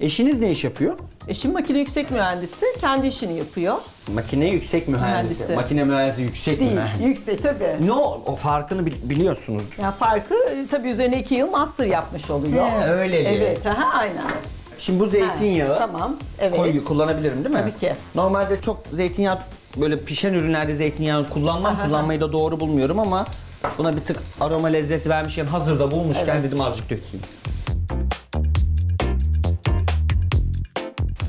Eşiniz ne iş yapıyor? Eşim makine yüksek mühendisi. Kendi işini yapıyor. Makine yüksek mühendisi. Mühendisi. Makine mühendisi yüksek Değil. mühendisi. Yüksek tabii. Ne o, o farkını bil- biliyorsunuz. Ya farkı e, tabii üzerine iki yıl master yapmış oluyor. He, öyleli. Evet, aha, aynen. Şimdi bu zeytinyağı Ha, tamam, evet. koyu kullanabilirim değil mi? Tabii ki. Normalde çok zeytinyağı böyle pişen ürünlerde zeytinyağı kullanmam. Kullanmayı da doğru bulmuyorum ama buna bir tık aroma lezzet vermişken hazırda bulmuşken Evet. dedim azıcık dökeyim.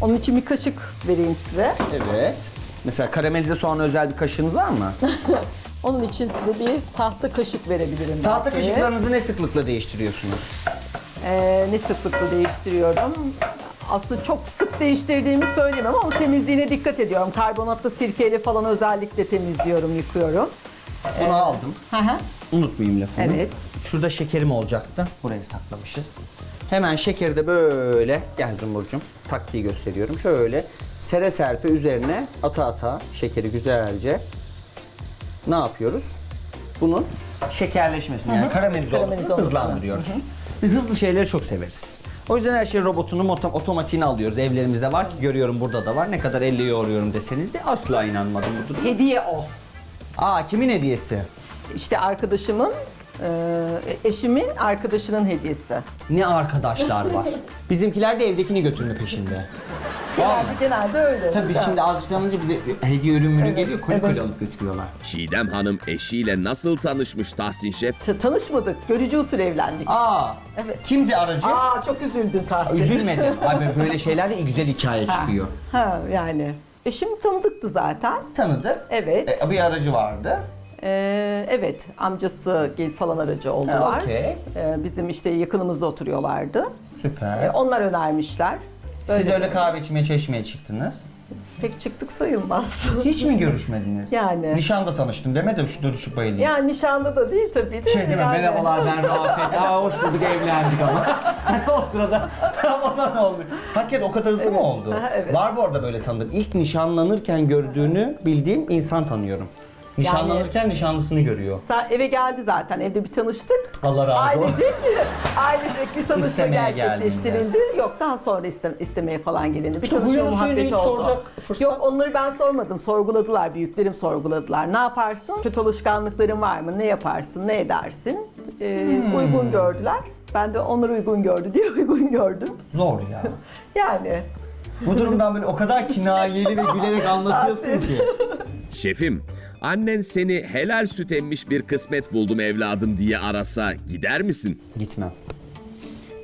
Onun için bir kaşık vereyim size. Evet. Mesela karamelize soğan özel bir kaşığınız var mı? Onun için size bir tahta kaşık verebilirim. Tahta belki. kaşıklarınızı ne sıklıkla değiştiriyorsunuz? Ee, ne sıklıkla değiştiriyorum? Aslında çok sık değiştirdiğimi söyleyemem ama temizliğine dikkat ediyorum. Karbonatlı sirkeyle falan özellikle temizliyorum, yıkıyorum. Bunu aldım. Hı hı. Unutmayayım lafımı. Evet. Şurada şekerim olacaktı. Buraya saklamışız. Hemen şekeri de böyle, gel Zumurcuğum, taktiği gösteriyorum. Şöyle sere serpe üzerine ata ata şekeri güzelce ne yapıyoruz? Bunun şekerleşmesini yani karamelize olmasını olmasını. hızlandırıyoruz. Ve hızlı şeyleri çok severiz. O yüzden her şey robotunu, moto- otomatiğini alıyoruz. Evlerimizde var ki görüyorum burada da var. Ne kadar elle yoğuruyorum deseniz de asla inanmadım bu duruma. Hediye o. Aa kimin hediyesi? İşte arkadaşımın, e, eşimin arkadaşının hediyesi. Ne arkadaşlar var. Bizimkiler de evdekini götürme peşinde. Genelde, genelde öyle. Tabii biz şimdi alışkanınca bize hediye ürün Evet, geliyor, koli evet. koli alıp götürüyorlar. Çiğdem Hanım eşiyle nasıl tanışmış Tahsin Şef? Ta- Tanışmadık, görücü usul evlendik. Aa, Evet. kimdi aracı? Aa çok üzüldün Tahsin. Üzülmedim. Abi böyle şeylerde güzel hikaye çıkıyor. Ha yani. Eşim tanıdıktı zaten. Tanıdı. Evet. E, bir aracı vardı. Ee, evet, amcası gel falan aracı oldular. Okey. Ee, bizim işte yakınımızda oturuyorlardı. Ee, Süper. onlar önermişler. Siz de öyle kahve içmeye, çeşmeye çıktınız. Pek çıktık sayılmaz. Hiç mi görüşmediniz? Yani. Nişanda tanıştım deme de şurada düşüp bayılayım. yani nişanlı da değil tabii de. Şey değil mi? yani. Merhabalar ben Rafet. Aa hoş bulduk evlendik ama. Hani o sırada ona ne oldu? Hakikaten o kadar hızlı mı oldu? Aha, evet. Var bu arada böyle tanıdığım. İlk nişanlanırken gördüğünü bildiğim insan tanıyorum. Nişanlanırken nişanlısını görüyor. Sa- eve geldi zaten. Evde bir tanıştık. Allah razı olsun. Ailecek, ailecek bir tanışma İstemeye gerçekleştirildi. Yok daha sonra iste- istemeye falan gelindi. Bir tanışma huyunu suyunu muhabbeti hiç oldu. soracak fırsat- Yok onları ben sormadım. Sorguladılar. Büyüklerim sorguladılar. Ne yaparsın? Kötü alışkanlıkların var mı? Ne yaparsın? Ne edersin? Ee, Hmm. Uygun gördüler. Ben de onlar uygun gördü diye uygun gördüm. Zor ya. Yani bu durumdan böyle o kadar kinayeli ve gülerek anlatıyorsun ki. Şefim, annen seni helal süt emmiş bir kısmet buldum evladım diye arasa gider misin? Gitmem.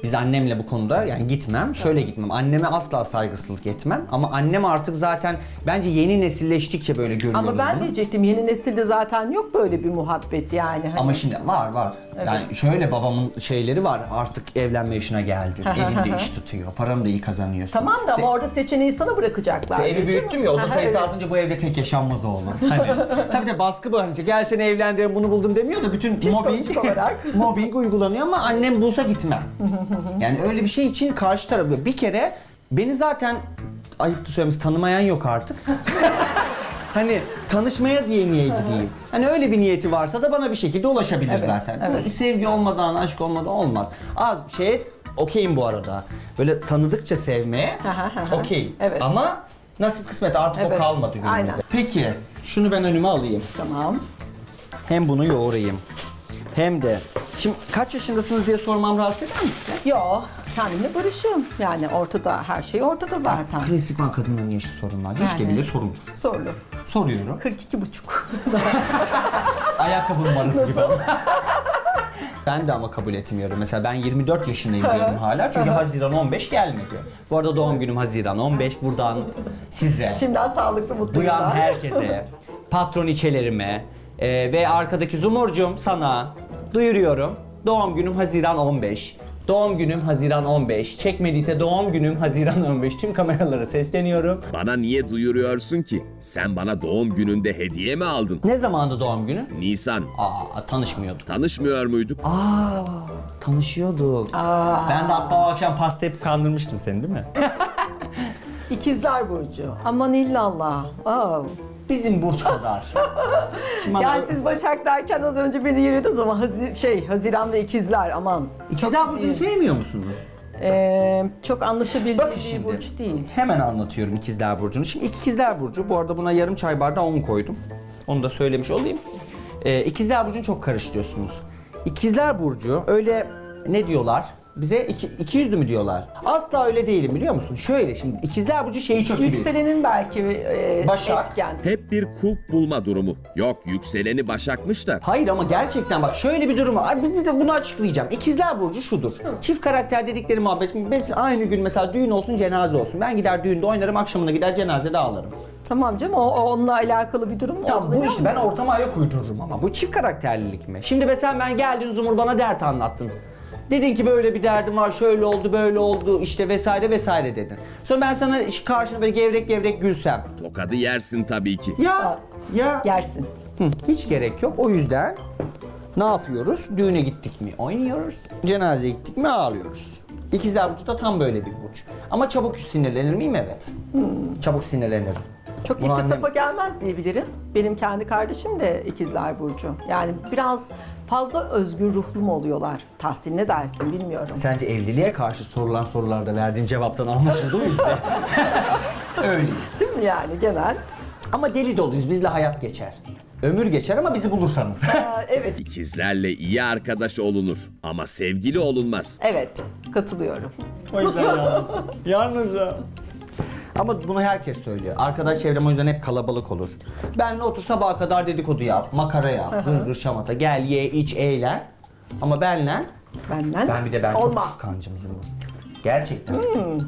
Biz annemle bu konuda yani gitmem. Şöyle gitmem. Anneme asla saygısızlık etmem. Ama annem artık zaten bence yeni nesilleştikçe böyle görüyoruz ama ben bunu. diyecektim yeni nesilde zaten yok böyle bir muhabbet yani. Hani Ama şimdi var var. Yani şöyle babamın şeyleri var. Artık evlenme yaşına geldi. Evinde iş tutuyor. Paranı da iyi kazanıyorsun. Tamam da ama orada seçeneği sana bırakacaklar. sen evi büyüttüm ya oda Aha, sayısı evet. artınca bu evde tek yaşanmaz oğlum. Hani tabii de baskı bu. Hani gel seni evlendirelim bunu buldum demiyor da bütün mobbing, olarak. mobbing uygulanıyor ama annem bulsa gitmem. yani öyle bir şey için karşı tarafı bir kere beni zaten ayıptı söylemesi tanımayan yok artık. Hani tanışmaya diye niye gideyim? Hani öyle bir niyeti varsa da bana bir şekilde ulaşabilir zaten. evet. Sevgi olmadan, aşk olmadan olmaz. Az şey okeyim bu arada. Böyle tanıdıkça sevmeye okey. Evet. Ama nasip kısmet artık o Evet, kalmadı günümüzde. aynen. Peki şunu ben önüme alayım. Tamam. Hem bunu yoğurayım. Hem de Şimdi kaç yaşındasınız diye sormam rahatsız eder mi size? Yo, kendimle barışım. Yani ortada, her şey ortada zaten. Klasikman kadınların yaşı. Hiç Yani. de bile sorulur. Sorulu. Soruyorum. 42 buçuk. Ayakkabı numarası gibi ama. Ben de ama kabul etmiyorum. Mesela ben 24 yaşındayım diyorum hala. Çünkü Haziran 15 gelmedi. Bu arada doğum günüm Haziran 15. Buradan size, Şimdiden sağlıklı mutlu duyan yıllar. herkese, patron içelerime e, ve arkadaki Zumurcum sana duyuruyorum. Doğum günüm Haziran 15. Doğum günüm Haziran 15. Çekmediyse doğum günüm Haziran 15. Tüm kameralara sesleniyorum. Bana niye duyuruyorsun ki? Sen bana doğum gününde hediye mi aldın? Ne zamandı doğum günü? Nisan, Aa tanışmıyorduk. tanışmıyor muyduk? Aa tanışıyorduk. Ben de hatta o akşam pasta yapıp kandırmıştım seni değil mi? İkizler Burcu. Aman illallah. Aa. Bizim burç kadar. Şimdi bana- Yani siz Başak derken az önce beni yeriyordunuz ama Hazi- şey Haziran'da ikizler aman. İkizler burcunu sevmiyor musunuz? Ee, çok anlaşabildiğim Bak bir şimdi. burç değil. Hemen anlatıyorum ikizler burcunu. Şimdi ikizler burcu bu arada buna yarım çay bardağı un koydum. Onu da söylemiş olayım. Ee, ikizler burcunu çok karıştırıyorsunuz. İkizler burcu öyle ne diyorlar? Bize iki, iki yüzlü mü diyorlar? Asla öyle değilim biliyor musun? Şöyle şimdi ikizler burcu şeyi çok iyi. Yükselenin belki e, Başak. etken. Hep bir kulp bulma durumu. Yok yükseleni Başakmış da. Hayır ama gerçekten bak şöyle bir durum var. Bir de bunu açıklayacağım. İkizler burcu şudur. Çift karakter dedikleri muhabbet. Ben aynı gün mesela düğün olsun cenaze olsun. Ben gider düğünde oynarım akşamına gider cenazede ağlarım. Tamam canım o, o onunla alakalı bir durum Tamam bu işte ben inanmıyorum. ortama ayak uydururum ama. Bu çift karakterlilik mi? Şimdi mesela ben geldin Zumur bana dert anlattın. Dedin ki böyle bir derdim var, şöyle oldu, böyle oldu, işte vesaire vesaire dedin. Sonra ben sana karşına böyle gevrek gevrek gülsem. Tokadı yersin tabii ki. Ya, ya. Yersin. Hı, hiç gerek yok. O yüzden ne yapıyoruz? Düğüne gittik mi oynuyoruz. Cenazeye gittik mi ağlıyoruz. İkizler Burcu da tam böyle bir burç. Ama çabuk sinirlenir miyim? Evet. Çabuk sinirlenirim. Çok Bunu ipi annem- sapa gelmez diyebilirim. Benim kendi kardeşim de ikizler burcu. Yani biraz fazla özgür ruhlu mu oluyorlar? Tahsin ne dersin bilmiyorum. Sence evliliğe karşı sorulan sorularda verdiğin cevaptan anlaşıldı mı işte? Öyle. Değil mi yani genel? Ama deli doluyuz. Bizle hayat geçer. Ömür geçer ama bizi bulursanız. Aa, evet, İkizlerle iyi arkadaş olunur ama sevgili olunmaz. evet katılıyorum. o yüzden yalnız. Yalnız ya. Ama bunu herkes söylüyor. Arkadaş çevrem o yüzden hep kalabalık olur. Benle otur sabaha kadar dedikodu yap, makara yap, gırgır şamata, gel ye, iç, eğlen. Ama benle, Benden ben bir de ben çok olmaz. kıskancım Zumur. Gerçekten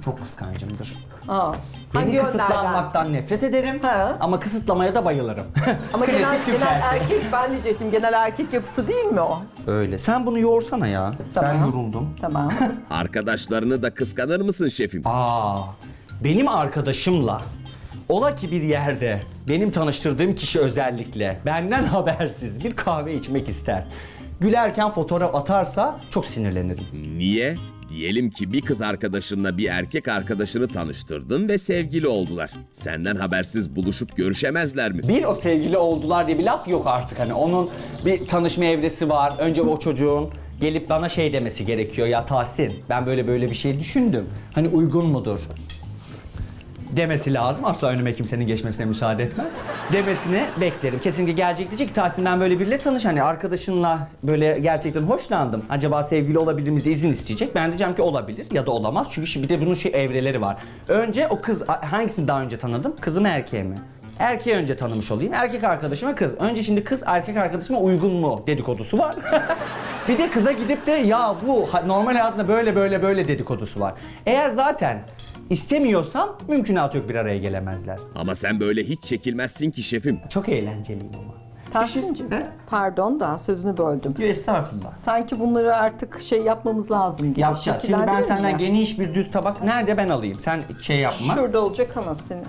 çok kıskancımdır. Aa, Beni hangi kısıtlanmaktan nefret ederim Ha. ama kısıtlamaya da bayılırım. Ama genel, Klasik Türk genel erkeği. erkek ben diyecektim. Genel erkek yapısı değil mi o? Öyle. Sen bunu yoğursana ya. Ben Tamam. yoruldum. Tamam. Arkadaşlarını da kıskanır mısın şefim? Aa, benim arkadaşımla ola ki bir yerde benim tanıştırdığım kişi özellikle benden habersiz bir kahve içmek ister. Gülerken fotoğraf atarsa çok sinirlenirim. Niye? Diyelim ki bir kız arkadaşınla bir erkek arkadaşını tanıştırdın ve sevgili oldular. Senden habersiz buluşup görüşemezler mi? Bir o sevgili oldular diye bir laf yok artık hani onun bir tanışma evresi var. Önce o çocuğun gelip bana şey demesi gerekiyor ya Tahsin ben böyle böyle bir şey düşündüm. Hani uygun mudur? Demesi lazım. Asla önüme kimsenin geçmesine müsaade etmem. Demesini beklerim. Kesinlikle gelecek diyecek ki Tahsin ben böyle biriyle tanış hani arkadaşınla böyle gerçekten hoşlandım. Acaba sevgili olabilir miyiz izin isteyecek. Ben diyeceğim ki olabilir ya da olamaz. Çünkü şimdi bir de bunun şey evreleri var. Önce o kız hangisini daha önce tanıdım? Kızı mı erkeği mi? Erkeği önce tanımış olayım. Erkek arkadaşıma kız. Önce şimdi kız erkek arkadaşıma uygun mu dedikodusu var. bir de kıza gidip de ya bu normal hayatında böyle böyle böyle dedikodusu var. Eğer zaten istemiyorsam mümkünatı yok bir araya gelemezler. Ama sen böyle hiç çekilmezsin ki şefim. Çok eğlenceliyim ama. Tahsin'cim pardon da sözünü böldüm. Yok estağfurullah. Sanki bunları artık şey yapmamız lazım gibi. Yapacağız. Şimdi ben senden ya. geniş bir düz tabak nerede ben alayım. Sen şey yapma. Şurada olacak ama seni.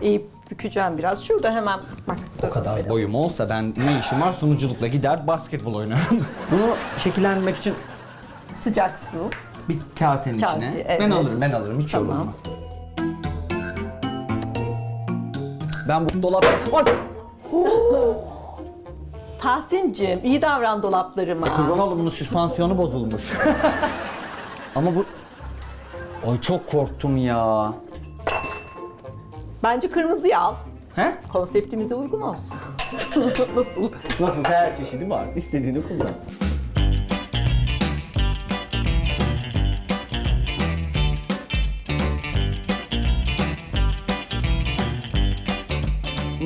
Eğip bükeceğim biraz. Şurada hemen bak. O kadar boyum olsa ben ne işim var sunuculukla gider basketbol oynarım. Bunu şekillendirmek için Sıcak su. Bir kasenin Kase, içine. evet. Ben alırım ben alırım hiç Tamam. yorulma. Ben bu dolap... Ay! Tahsin'cim iyi davran dolaplarıma. E kurban oğlum bunun süspansiyonu bozulmuş. Ama bu... Ay çok korktum ya. Bence kırmızıyı al. He? Konseptimize uygun olsun. Nasıl? Nasıl her çeşidi var. İstediğini kullan.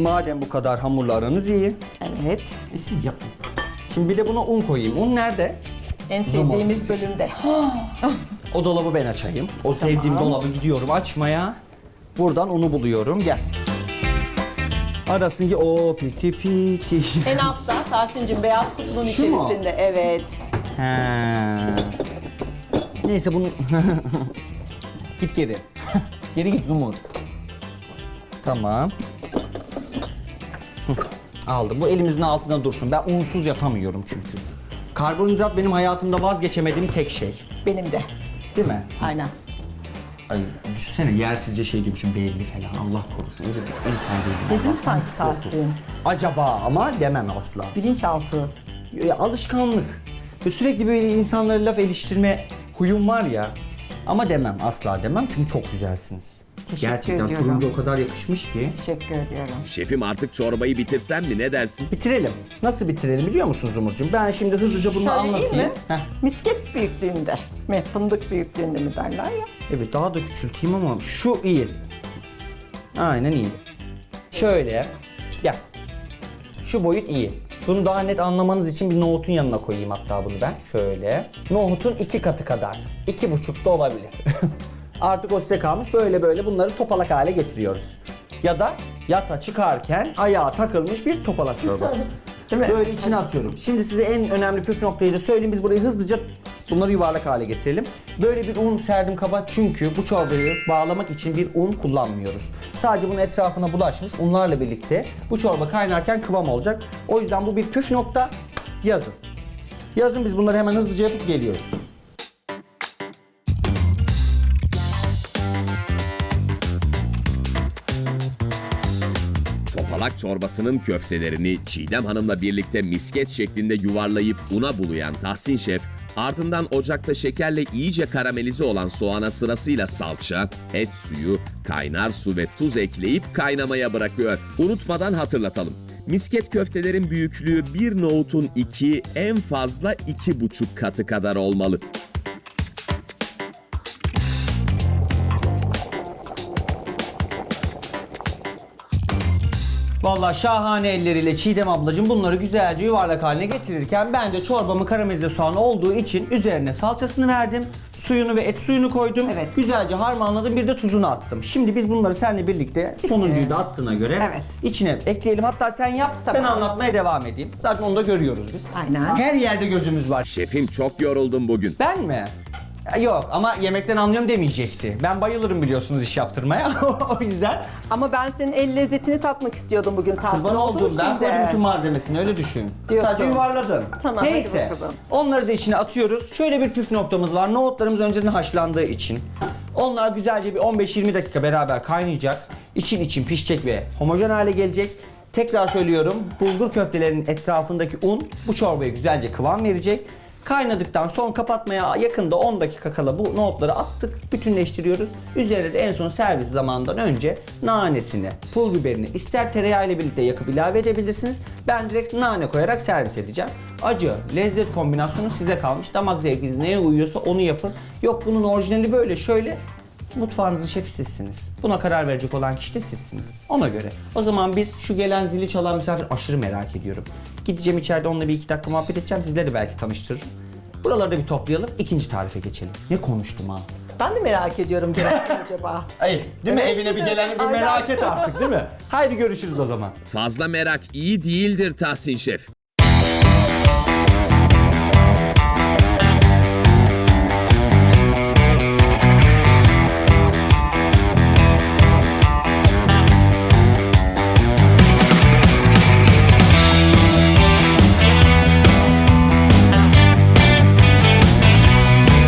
Madem bu kadar hamurla aranız iyi, Evet. e siz yapın. Şimdi bir de buna un koyayım. Un nerede? En sevdiğimiz bölümde. O dolabı ben açayım. O sevdiğim dolabı gidiyorum açmaya. Buradan unu buluyorum. Gel. Arasın ki o piti piti. en altta Tahsin'cim beyaz kutunun Şu mu? içerisinde. Evet. Ha. Neyse bunu... git geri. geri git Zumur. Tamam. Aldım. Bu elimizin altında dursun. Ben unsuz yapamıyorum çünkü. Karbonhidrat benim hayatımda vazgeçemediğim tek şey. Benim de. Değil mi? Aynen. Ay düşünsene yersizce şey diyormuşum belli falan. Allah korusun. Öyle bir insan değilim. Dedim Allah'tan sanki Tahsin. Acaba ama demem asla. Bilinçaltı. Ya, alışkanlık. Ve sürekli böyle insanlara laf eleştirme huyum var ya. Ama demem, asla demem çünkü çok güzelsiniz. Teşekkür Gerçekten ediyorum. turuncu o kadar yakışmış ki. Teşekkür ediyorum. Şefim artık çorbayı bitirsem mi ne dersin? Bitirelim. Nasıl bitirelim biliyor musunuz Umurcuğum? Ben şimdi hızlıca bunu Şöyle iyi anlatayım. mi? Heh. Misket büyüklüğünde mi? Fındık büyüklüğünde mi derler ya? Evet daha da küçülteyim ama şu iyi. Aynen iyi. Şöyle. Gel. Şu boyut iyi. Bunu daha net anlamanız için bir nohutun yanına koyayım hatta bunu ben. Şöyle. Nohutun iki katı kadar. İki buçuk da olabilir. Artık o size kalmış. Böyle böyle bunları topalak hale getiriyoruz. Ya da yata çıkarken ayağa takılmış bir topalak çorbası. Değil mi? Böyle içine atıyorum. Şimdi size en önemli püf noktayı da söyleyeyim. Biz burayı hızlıca bunları yuvarlak hale getirelim. Böyle bir un serdim kaba çünkü bu çorbayı bağlamak için bir un kullanmıyoruz. Sadece bunun etrafına bulaşmış unlarla birlikte bu çorba kaynarken kıvam olacak. O yüzden bu bir püf nokta. Yazın. Yazın biz bunları hemen hızlıca yapıp geliyoruz. Topalak çorbasının köftelerini Çiğdem Hanım'la birlikte misket şeklinde yuvarlayıp una bulayan Tahsin Şef, ardından ocakta şekerle iyice karamelize olan soğana sırasıyla salça, et suyu, kaynar su ve tuz ekleyip kaynamaya bırakıyor. Unutmadan hatırlatalım. Misket köftelerin büyüklüğü bir nohutun iki, en fazla iki buçuk katı kadar olmalı. Vallahi şahane elleriyle Çiğdem ablacığım bunları güzelce yuvarlak haline getirirken ben de çorbamı karamelize soğan olduğu için üzerine salçasını verdim. Suyunu ve et suyunu koydum. Evet. Güzelce harmanladım bir de tuzunu attım. Şimdi biz bunları seninle birlikte sonuncuyu da attığına göre Evet. içine ekleyelim. Hatta sen yap ben Tamam. anlatmaya devam edeyim. Zaten onu da görüyoruz biz. Aynen. Her yerde gözümüz var. Şefim çok yoruldum bugün. Ben mi? Yok ama yemekten anlıyorum demeyecekti. Ben bayılırım biliyorsunuz iş yaptırmaya. o yüzden Ama ben senin el lezzetini tatmak istiyordum bugün Tahsin Kurban olduğum ben için koydum bütün malzemesini öyle düşün. Diyorsun. Sadece yuvarladım. Tamam, hadi Neyse. bakalım. Onları da içine atıyoruz. Şöyle bir püf noktamız var. Nohutlarımız önceden haşlandığı için. Onlar güzelce bir 15-20 dakika beraber kaynayacak. İçin için pişecek ve homojen hale gelecek. Tekrar söylüyorum. Bulgur köftelerinin etrafındaki un bu çorbaya güzelce kıvam verecek. Kaynadıktan son kapatmaya yakında 10 dakika kala bu nohutları attık, bütünleştiriyoruz. Üzerine de en son servis zamanından önce nanesini, pul biberini ister tereyağı ile birlikte yakıp ilave edebilirsiniz. Ben direkt nane koyarak servis edeceğim. Acı, lezzet kombinasyonu size kalmış. Damak zevkiniz neye uyuyorsa onu yapın. Yok bunun orijinali böyle şöyle Mutfağınızın şefi sizsiniz. Buna karar verecek olan kişi de sizsiniz. Ona göre. O zaman biz şu gelen zili çalan misafir aşırı merak ediyorum. Gideceğim içeride onunla bir iki dakika muhabbet edeceğim. Sizleri belki tanıştırırım. Buraları da bir toplayalım. ikinci tarife geçelim. Ne konuştum ha? Ben de merak ediyorum gerçekten acaba. Ay, değil mi? Evet, Evine bir geleni bir Aynen. merak et artık değil mi? Haydi görüşürüz o zaman. Fazla merak iyi değildir Tahsin Şef.